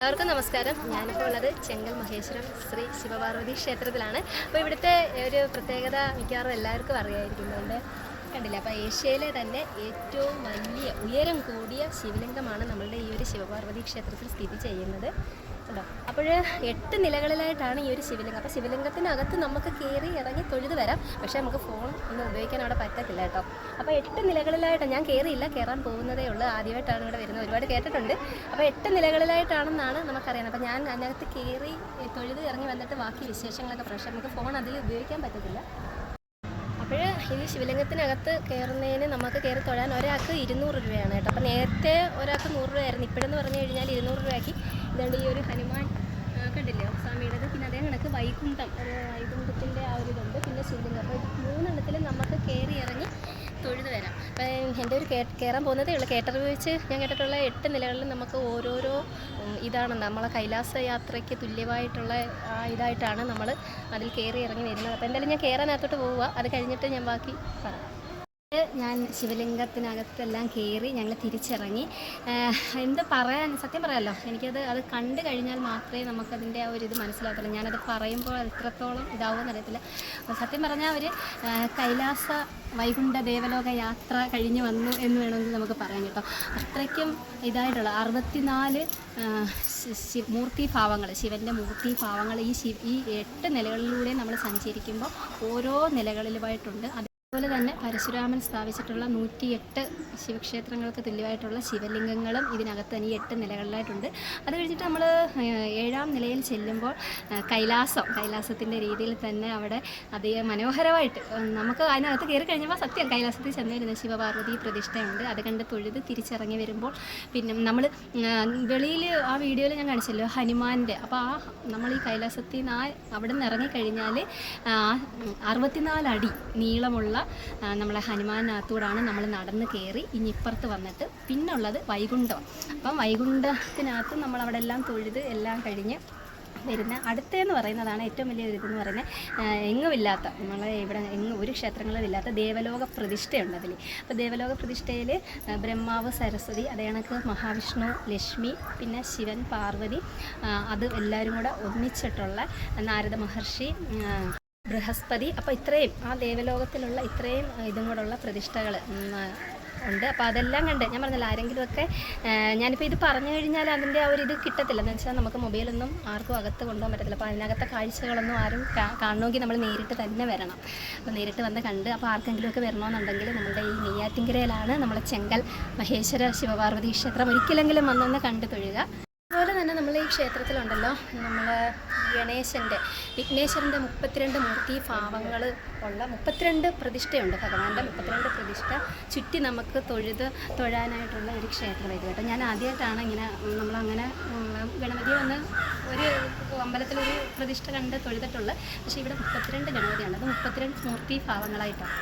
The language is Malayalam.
എല്ലാവർക്കും നമസ്കാരം. ഞാനിപ്പോൾ ഉള്ളത് ചെങ്കൽ മഹേശ്വരം ശ്രീ ശിവപാർവതി ക്ഷേത്രത്തിലാണ്. അപ്പോൾ ഇവിടുത്തെ ഒരു പ്രത്യേകത മിക്കവാറും എല്ലാവർക്കും അറിയായിരിക്കുന്നുണ്ട്. കണ്ടില്ല? അപ്പോൾ ഏഷ്യയിലെ തന്നെ ഏറ്റവും വലിയ ഉയരം കൂടിയ ശിവലിംഗമാണ് നമ്മളുടെ ഈ ഒരു ശിവപാർവതി ക്ഷേത്രത്തിൽ സ്ഥിതി ചെയ്യുന്നത്. കേട്ടോ അപ്പോൾ എട്ട് നിലകളിലായിട്ടാണ് ഈ ഒരു ശിവലിംഗം. അപ്പോൾ ശിവലിംഗത്തിനകത്ത് നമുക്ക് കയറി ഇറങ്ങി തൊഴുത് വരാം. പക്ഷേ നമുക്ക് ഫോൺ ഒന്നും ഉപയോഗിക്കാൻ അവിടെ പറ്റത്തില്ല കേട്ടോ. അപ്പോൾ എട്ട് നിലകളിലായിട്ട് ഞാൻ കയറിയില്ല കയറാൻ പോകുന്നതേ ഉള്ളൂ. ആദ്യമായിട്ടാണ് ഇവിടെ വരുന്നത്. ഒരുപാട് കേട്ടിട്ടുണ്ട്. അപ്പോൾ എട്ട് നിലകളിലായിട്ടാണെന്നാണ് നമുക്കറിയാം അപ്പോൾ ഞാൻ അതിനകത്ത് കയറി തൊഴുത് ഇറങ്ങി വന്നിട്ട് ബാക്കി വിശേഷങ്ങളൊക്കെ പ്രശ്നം. നമുക്ക് ഫോൺ അതിൽ ഉപയോഗിക്കാൻ പറ്റത്തില്ല. ഈ ശിവലിംഗത്തിനകത്ത് കയറുന്നതിന് നമുക്ക് കയറി തൊഴാൻ ഒരാൾക്ക് ഇരുന്നൂറ് രൂപയാണ് കേട്ടോ. അപ്പോൾ നേരത്തെ ഒരാൾക്ക് നൂറ് രൂപയായിരുന്നു. ഇപ്പോഴെന്ന് പറഞ്ഞു കഴിഞ്ഞാൽ ഇരുന്നൂറ് രൂപയാക്കി. ഇതുകൊണ്ട് ഈ ഒരു ഹനുമാൻ കണ്ടില്ലേ? സ്വാമിയുടേത്? പിന്നെ അതേ കണക്ക് വൈകുണ്ഠം ഒരു വൈകുണ്ഠത്തിന്റെ ആ ഒരു ഇതുണ്ട് പിന്നെ ശിവലിംഗം അപ്പോൾ ഇത് മൂന്നെണ്ണത്തിൽ നമുക്ക് കയറി ഇറങ്ങി തൊഴുത് വരാം അപ്പം എന്റെ ഒരു കയറാൻ പോകുന്നതേ ഉള്ളൂ. കേട്ടറിവ് വെച്ച് ഞാൻ കേട്ടിട്ടുള്ള എട്ട് നിലകളിലും നമുക്ക് ഓരോരോ ഇതാണ് നമ്മളെ കൈലാസ യാത്രയ്ക്ക് തുല്യമായിട്ടുള്ള ആ ഇതായിട്ടാണ് നമ്മൾ അതിൽ കയറി ഇറങ്ങി വരുന്നത്. അപ്പോൾ എന്തായാലും ഞാൻ കയറാനകത്തോട്ട് പോവുക അത് കഴിഞ്ഞിട്ട് ഞാൻ ബാക്കി പറയാം. ഞാൻ ശിവലിംഗത്തിനകത്തെല്ലാം കയറി ഞങ്ങൾ തിരിച്ചിറങ്ങി. എന്ത് പറയാൻ സത്യം പറയാമല്ലോ എനിക്കത് അത് കണ്ടു കഴിഞ്ഞാൽ മാത്രമേ നമുക്കതിന്റെ ആ ഒരു ഇത് മനസ്സിലാകത്തുള്ളൂ. ഞാനത് പറയുമ്പോൾ എത്രത്തോളം ഇതാവുമെന്ന് അറിയത്തില്ല. സത്യം പറഞ്ഞാൽ അവർ കൈലാസ വൈകുണ്ഠ ദേവലോക യാത്ര കഴിഞ്ഞ് വന്നു എന്ന് വേണമെങ്കിൽ നമുക്ക് പറയാം കേട്ടോ. അത്രയ്ക്കും ഇതായിട്ടുള്ള അറുപത്തിനാല് മൂർത്തി ഭാവങ്ങൾ ശിവന്റെ മൂർത്തിഭാവങ്ങൾ ഈ ശിവ ഈ എട്ട് നിലകളിലൂടെ നമ്മൾ സഞ്ചരിക്കുമ്പോൾ ഓരോ നിലകളിലുമായിട്ടുണ്ട്. അതുപോലെ തന്നെ പരശുരാമൻ സ്ഥാപിച്ചിട്ടുള്ള നൂറ്റിയെട്ട് ശിവക്ഷേത്രങ്ങൾക്ക് തുല്യമായിട്ടുള്ള ശിവലിംഗങ്ങളും ഇതിനകത്ത് തന്നെ ഈ എട്ട് നിലകളിലായിട്ടുണ്ട്. അത് കഴിഞ്ഞിട്ട് നമ്മൾ ഏഴാം നിലയിൽ ചെല്ലുമ്പോൾ കൈലാസം കൈലാസത്തിന്റെ രീതിയിൽ തന്നെ അവിടെ അതേ മനോഹരമായിട്ട് നമുക്ക് അതിനകത്ത് കയറി കഴിഞ്ഞപ്പോൾ സത്യം കൈലാസത്തിൽ ചെന്നിരുന്ന ശിവപാർവതി പ്രതിഷ്ഠയുണ്ട്. അത് കണ്ട് തൊഴുത് തിരിച്ചിറങ്ങി വരുമ്പോൾ പിന്നെ നമ്മൾ വെളിയിൽ ആ വീഡിയോയിൽ ഞാൻ കാണിച്ചല്ലോ ഹനുമാന്റെ. അപ്പോൾ ആ നമ്മൾ ഈ കൈലാസത്തിൽ നിന്ന് ആ അവിടെ നിന്ന് ഇറങ്ങിക്കഴിഞ്ഞാൽ അറുപത്തിനാല് അടി നീളമുള്ള ആ, നമ്മളെ ഹനുമാനകത്തൂടാണ് നമ്മൾ നടന്ന് കയറി ഇനി ഇപ്പുറത്ത് വന്നിട്ട് പിന്നുള്ളത് വൈകുണ്ഠം. അപ്പം വൈകുണ്ഠത്തിനകത്ത് നമ്മൾ അവിടെ എല്ലാം തൊഴുത് എല്ലാം കഴിഞ്ഞ് വരുന്ന അടുത്തെന്ന് പറയുന്നതാണ് ഏറ്റവും വലിയ ഇതെന്ന് പറയുന്നത്. എങ്ങുമില്ലാത്ത നമ്മളെ ഇവിടെ എങ്ങും ഒരു ക്ഷേത്രങ്ങളിലില്ലാത്ത ദേവലോക പ്രതിഷ്ഠയുണ്ട് അതിൽ. അപ്പോൾ ദേവലോക പ്രതിഷ്ഠയിൽ ബ്രഹ്മാവ് സരസ്വതി അതേ കണക്ക് മഹാവിഷ്ണു ലക്ഷ്മി പിന്നെ ശിവൻ പാർവതി അത് എല്ലാവരും കൂടെ ഒന്നിച്ചിട്ടുള്ള നാരദ മഹർഷി ബൃഹസ്പതി. അപ്പോൾ ഇത്രയും ആ ദേവലോകത്തിലുള്ള ഇത്രയും ഇതും കൂടെയുള്ള പ്രതിഷ്ഠകൾ ഉണ്ട്. അപ്പോൾ അതെല്ലാം കണ്ട് ഞാൻ പറഞ്ഞില്ല ആരെങ്കിലുമൊക്കെ ഞാനിപ്പോൾ ഇത് പറഞ്ഞു കഴിഞ്ഞാൽ അതിന്റെ ആ ഒരു ഇത് കിട്ടത്തില്ല. എന്ന് വെച്ചാൽ നമുക്ക് മൊബൈലൊന്നും ആർക്കും അകത്ത് കൊണ്ടുപോകാൻ പറ്റത്തില്ല. അപ്പോൾ അതിനകത്തെ കാഴ്ചകളൊന്നും ആരും കാണണമെങ്കിൽ നമ്മൾ നേരിട്ട് തന്നെ വരണം. അപ്പോൾ നേരിട്ട് വന്ന് കണ്ട് അപ്പോൾ ആർക്കെങ്കിലുമൊക്കെ വരണമെന്നുണ്ടെങ്കിൽ നമ്മുടെ ഈ നെയ്യാറ്റിങ്കരയിലാണ് നമ്മുടെ ചെങ്കൽ മഹേശ്വര ശിവപാർവതി ക്ഷേത്രം ഒരിക്കലെങ്കിലും വന്നൊന്ന് കണ്ടു തൊഴുക. അതുപോലെ തന്നെ നമ്മൾ ഈ ക്ഷേത്രത്തിലുണ്ടല്ലോ നമ്മൾ ഗണേശന്റെ വിഘ്നേശ്വരന്റെ മുപ്പത്തിരണ്ട് മൂർത്തി ഭാവങ്ങൾ ഉള്ള മുപ്പത്തിരണ്ട് പ്രതിഷ്ഠയുണ്ട്. ഭഗവാന്റെ മുപ്പത്തിരണ്ട് പ്രതിഷ്ഠ ചുറ്റി നമുക്ക് തൊഴുത് തൊഴാനായിട്ടുള്ള ഒരു ക്ഷേത്രം ഇത് കേട്ടോ. ഞാൻ ആദ്യമായിട്ടാണ് ഇങ്ങനെ നമ്മളങ്ങനെ ഗണപതി വന്ന് ഒരു അമ്പലത്തിലൊരു പ്രതിഷ്ഠ കണ്ട് തൊഴുതിട്ടുള്ളത്. പക്ഷേ ഇവിടെ മുപ്പത്തിരണ്ട് ഗണപതിയാണ് അത് മുപ്പത്തിരണ്ട് മൂർത്തി ഭാവങ്ങളായിട്ടാണ്.